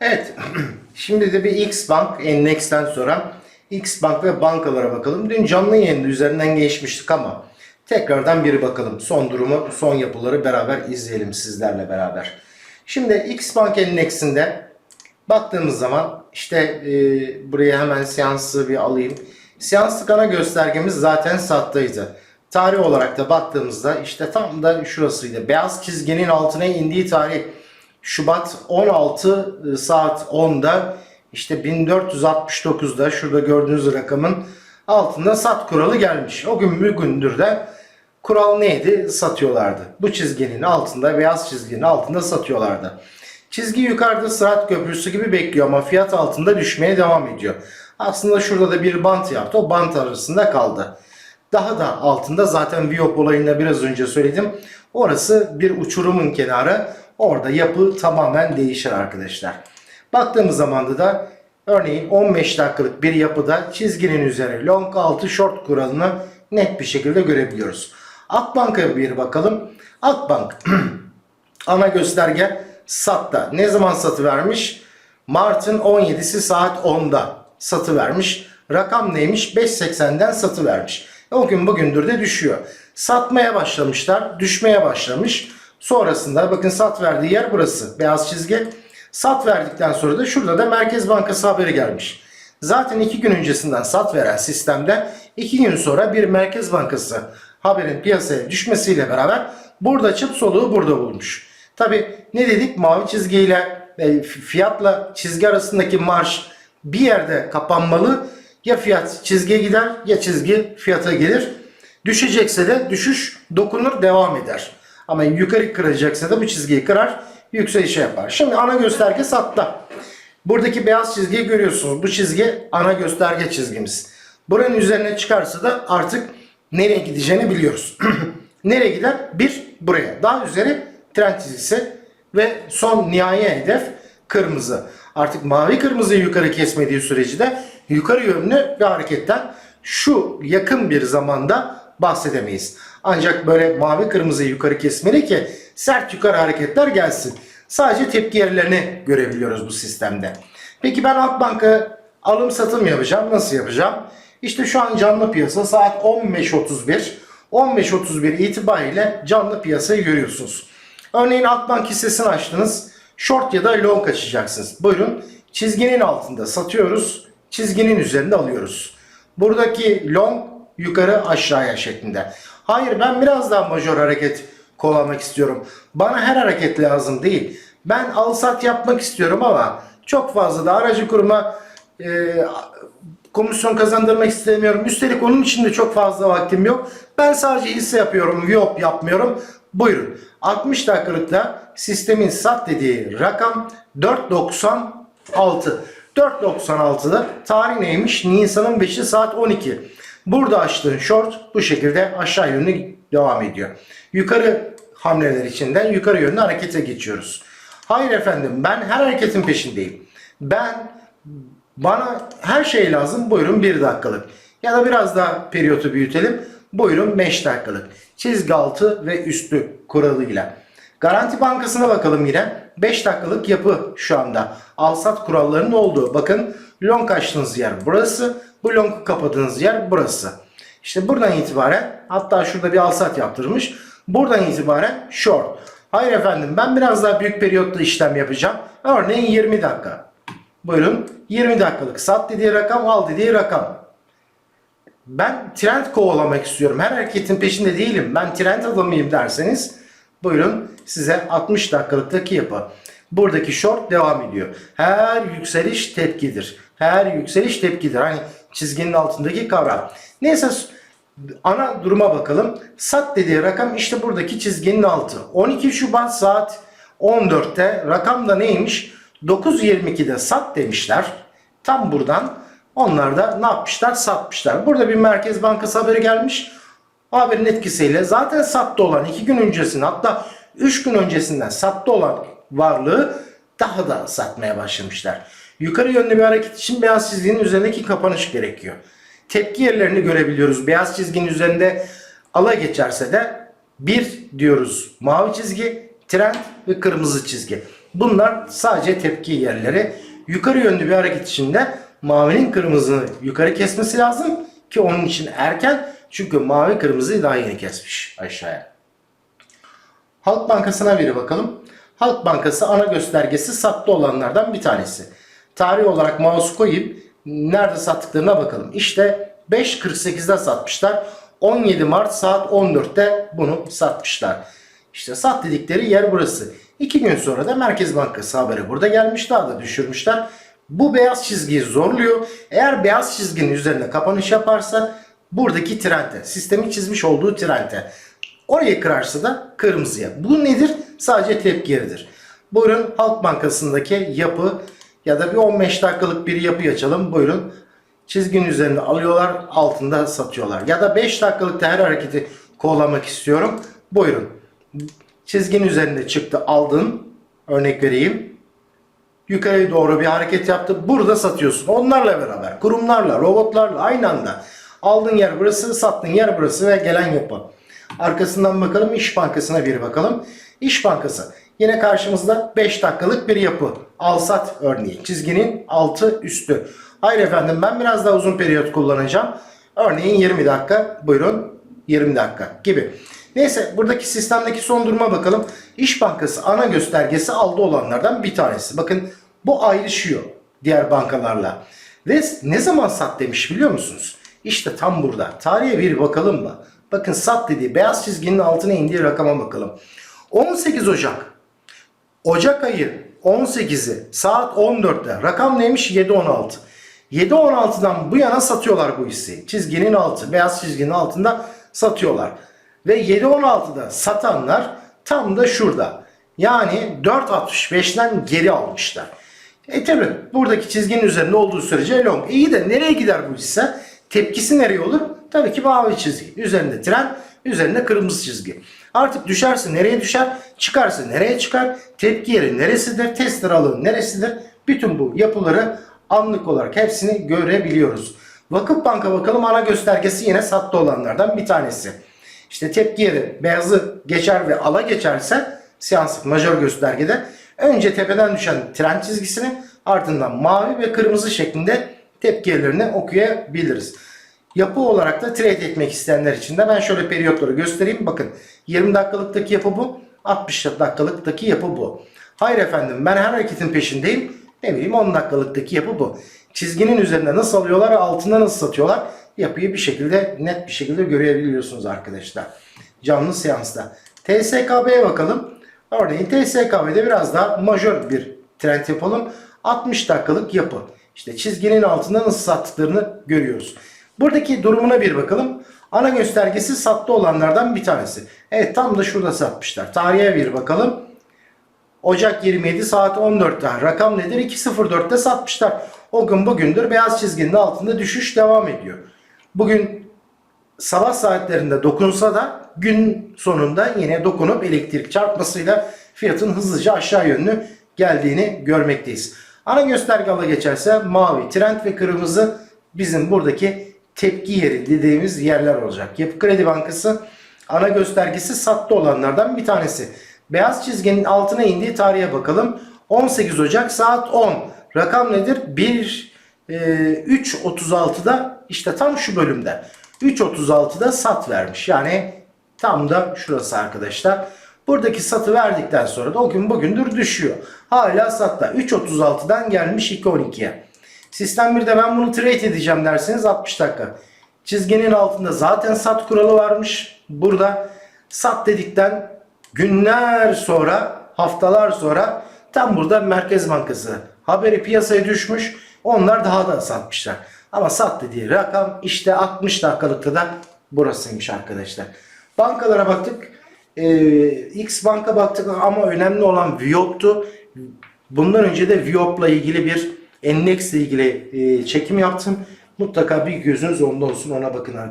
Evet. Şimdi de bir X Bank Endex'ten sonra X Bank ve bankalara bakalım. Dün canlı yayında üzerinden geçmiştik ama tekrardan bir bakalım. Son durumu, son yapıları beraber izleyelim sizlerle beraber. Şimdi X Bank Endex'inde baktığımız zaman işte e, buraya hemen seansı bir alayım. Seanslık ana göstergemiz zaten sattıydı. Tarih olarak da baktığımızda işte tam da şurasıydı. Beyaz çizginin altına indiği tarih Şubat 16 saat 10'da işte 1469'da şurada gördüğünüz rakamın altında sat kuralı gelmiş. O gün bugündür de kural neydi? Satıyorlardı. Bu çizginin altında beyaz çizginin altında satıyorlardı. Çizgi yukarıda Sırat Köprüsü gibi bekliyor ama fiyat altında düşmeye devam ediyor. Aslında şurada da bir bant yaptı. O bant arasında kaldı. Daha da altında zaten Viyop olayında biraz önce söyledim. Orası bir uçurumun kenarı. Orada yapı tamamen değişir arkadaşlar. Baktığımız zamanda da örneğin 15 dakikalık bir yapıda çizginin üzeri long altı short kuralını net bir şekilde görebiliyoruz. Akbank'a bir bakalım. Akbank ana gösterge satta. Ne zaman satı vermiş? Mart'ın 17'si saat 10'da satı vermiş. Rakam neymiş? 5.80'den satı vermiş. O gün bugündür de düşüyor. Satmaya başlamışlar. Düşmeye başlamış. Sonrasında bakın sat verdiği yer burası. Beyaz çizgi. Sat verdikten sonra da şurada da Merkez Bankası haberi gelmiş. Zaten iki gün öncesinden sat veren sistemde iki gün sonra bir Merkez Bankası haberin piyasaya düşmesiyle beraber burada çıt soluğu burada bulmuş. Tabi ne dedik? Mavi çizgiyle e, fiyatla çizgi arasındaki marş bir yerde kapanmalı. Ya fiyat çizgiye gider ya çizgi fiyata gelir. Düşecekse de düşüş dokunur devam eder. Ama yukarı kıracaksa da bu çizgiyi kırar yükselişe yapar. Şimdi ana gösterge satta. Buradaki beyaz çizgiyi görüyorsunuz. Bu çizgi ana gösterge çizgimiz. Buranın üzerine çıkarsa da artık nereye gideceğini biliyoruz. nereye gider? Bir buraya. Daha üzeri trend çizgisi ve son nihai hedef kırmızı. Artık mavi kırmızıyı yukarı kesmediği sürece de yukarı yönlü bir hareketten şu yakın bir zamanda bahsedemeyiz. Ancak böyle mavi kırmızıyı yukarı kesmeli ki sert yukarı hareketler gelsin. Sadece tepki yerlerini görebiliyoruz bu sistemde. Peki ben Akbank'a alım satım yapacağım. Nasıl yapacağım? İşte şu an canlı piyasa saat 15.31. 15.31 itibariyle canlı piyasayı görüyorsunuz. Örneğin Akbank hissesini açtınız. Short ya da long açacaksınız. Buyurun. Çizginin altında satıyoruz. Çizginin üzerinde alıyoruz. Buradaki long yukarı aşağıya şeklinde. Hayır ben biraz daha majör hareket kovalamak istiyorum. Bana her hareket lazım değil. Ben al sat yapmak istiyorum ama çok fazla da aracı kuruma e, komisyon kazandırmak istemiyorum. Üstelik onun için de çok fazla vaktim yok. Ben sadece hisse yapıyorum, VIOP yapmıyorum. Buyurun. 60 dakikalıkta sistemin sat dediği rakam 4.96. 4.96'da tarih neymiş? Nisan'ın 5'i saat 12. Burada açtığın short bu şekilde aşağı yönlü devam ediyor. Yukarı hamleler içinden yukarı yönlü harekete geçiyoruz. Hayır efendim ben her hareketin peşindeyim. Ben bana her şey lazım. Buyurun 1 dakikalık. Ya da biraz daha periyotu büyütelim. Buyurun 5 dakikalık. Çizgi altı ve üstü kuralıyla. Garanti Bankası'na bakalım yine. 5 dakikalık yapı şu anda. Alsat kurallarının olduğu. Bakın long açtığınız yer burası. Bu long kapadığınız yer burası. İşte buradan itibaren hatta şurada bir alsat yaptırmış. Buradan itibaren short. Hayır efendim ben biraz daha büyük periyotta işlem yapacağım. Örneğin 20 dakika. Buyurun 20 dakikalık sat dediği rakam al dediği rakam. Ben trend kovalamak istiyorum. Her hareketin peşinde değilim. Ben trend adamıyım derseniz buyurun size 60 dakikalıktaki yapı. Buradaki short devam ediyor. Her yükseliş tepkidir. Her yükseliş tepkidir. Hani çizginin altındaki kavram. Neyse ana duruma bakalım. Sat dediği rakam işte buradaki çizginin altı. 12 Şubat saat 14'te rakam da neymiş? 9.22'de sat demişler. Tam buradan onlar da ne yapmışlar? Satmışlar. Burada bir Merkez Bankası haberi gelmiş. Haberin etkisiyle zaten sattı olan 2 gün öncesinde hatta 3 gün öncesinden sattı olan varlığı daha da satmaya başlamışlar. Yukarı yönlü bir hareket için beyaz çizginin üzerindeki kapanış gerekiyor. Tepki yerlerini görebiliyoruz. Beyaz çizginin üzerinde ala geçerse de bir diyoruz mavi çizgi, trend ve kırmızı çizgi. Bunlar sadece tepki yerleri. Yukarı yönlü bir hareket içinde mavinin kırmızını yukarı kesmesi lazım ki onun için erken. Çünkü mavi kırmızıyı daha yeni kesmiş aşağıya. Halk Bankası'na bir bakalım. Halk Bankası ana göstergesi sattı olanlardan bir tanesi. Tarih olarak mouse koyup nerede sattıklarına bakalım. İşte 5.48'de satmışlar. 17 Mart saat 14'te bunu satmışlar. İşte sat dedikleri yer burası. İki gün sonra da Merkez Bankası haberi burada gelmiş. Daha da düşürmüşler. Bu beyaz çizgiyi zorluyor. Eğer beyaz çizginin üzerine kapanış yaparsa buradaki trende, sistemin çizmiş olduğu trende Orayı kırarsa da kırmızıya. Bu nedir? Sadece tepki yeridir. Buyurun Halk Bankası'ndaki yapı ya da bir 15 dakikalık bir yapı açalım. Buyurun. Çizginin üzerinde alıyorlar, altında satıyorlar. Ya da 5 dakikalık da her hareketi kovalamak istiyorum. Buyurun. Çizginin üzerinde çıktı, aldın. Örnek vereyim. Yukarıya doğru bir hareket yaptı. Burada satıyorsun. Onlarla beraber, kurumlarla, robotlarla aynı anda. Aldığın yer burası, sattığın yer burası ve gelen yapı. Arkasından bakalım İş Bankası'na bir bakalım. İş Bankası yine karşımızda 5 dakikalık bir yapı. Al-sat örneği. Çizginin altı üstü. Hayır efendim ben biraz daha uzun periyot kullanacağım. Örneğin 20 dakika. Buyurun 20 dakika gibi. Neyse buradaki sistemdeki son duruma bakalım. İş Bankası ana göstergesi aldı olanlardan bir tanesi. Bakın bu ayrışıyor diğer bankalarla. Ve ne zaman sat demiş biliyor musunuz? İşte tam burada. Tarihe bir bakalım mı? Bakın sat dediği beyaz çizginin altına indiği rakama bakalım. 18 Ocak. Ocak ayı 18'i saat 14'te. Rakam neymiş? 7.16. 7.16'dan bu yana satıyorlar bu hisseyi. Çizginin altı, beyaz çizginin altında satıyorlar. Ve 7.16'da satanlar tam da şurada. Yani 4.65'ten geri almışlar. E tabi buradaki çizginin üzerinde olduğu sürece long. İyi de nereye gider bu hisse? Tepkisi nereye olur? Tabii ki mavi çizgi. Üzerinde tren, üzerinde kırmızı çizgi. Artık düşerse nereye düşer? Çıkarsa nereye çıkar? Tepki yeri neresidir? Test aralığı neresidir? Bütün bu yapıları anlık olarak hepsini görebiliyoruz. Vakıf Banka bakalım ana göstergesi yine sattı olanlardan bir tanesi. İşte tepki yeri beyazı geçer ve ala geçerse seanslık majör göstergede önce tepeden düşen tren çizgisini ardından mavi ve kırmızı şeklinde tepki yerlerini okuyabiliriz. Yapı olarak da trade etmek isteyenler için de ben şöyle periyotları göstereyim. Bakın 20 dakikalıktaki yapı bu. 60 dakikalıktaki yapı bu. Hayır efendim ben her hareketin peşindeyim. Ne bileyim 10 dakikalıktaki yapı bu. Çizginin üzerinde nasıl alıyorlar altında nasıl satıyorlar yapıyı bir şekilde net bir şekilde görebiliyorsunuz arkadaşlar. Canlı seansta. TSKB'ye bakalım. Örneğin TSKB'de biraz daha majör bir trend yapalım. 60 dakikalık yapı. İşte çizginin altında nasıl sattıklarını görüyoruz. Buradaki durumuna bir bakalım. Ana göstergesi sattı olanlardan bir tanesi. Evet tam da şurada satmışlar. Tarihe bir bakalım. Ocak 27 saat 14'te. Rakam nedir? 2.04'te satmışlar. O gün bugündür beyaz çizginin altında düşüş devam ediyor. Bugün sabah saatlerinde dokunsa da gün sonunda yine dokunup elektrik çarpmasıyla fiyatın hızlıca aşağı yönlü geldiğini görmekteyiz. Ana gösterge ala geçerse mavi, trend ve kırmızı bizim buradaki tepki yeri dediğimiz yerler olacak. Yapı Kredi Bankası ana göstergesi sattı olanlardan bir tanesi. Beyaz çizginin altına indiği tarihe bakalım. 18 Ocak saat 10. Rakam nedir? 1 e, 3.36'da işte tam şu bölümde. 3.36'da sat vermiş. Yani tam da şurası arkadaşlar. Buradaki satı verdikten sonra da o gün bugündür düşüyor. Hala satta. 3.36'dan gelmiş 2.12'ye. Sistem 1'de ben bunu trade edeceğim derseniz 60 dakika. Çizginin altında zaten sat kuralı varmış. Burada sat dedikten günler sonra, haftalar sonra tam burada Merkez Bankası haberi piyasaya düşmüş. Onlar daha da satmışlar. Ama sat dediği rakam işte 60 dakikalıkta da burasıymış arkadaşlar. Bankalara baktık. Ee, X banka baktık ama önemli olan Viop'tu. Bundan önce de Viop'la ilgili bir Endex ile ilgili e, çekim yaptım. Mutlaka bir gözünüz onda olsun ona bakın arkadaşlar.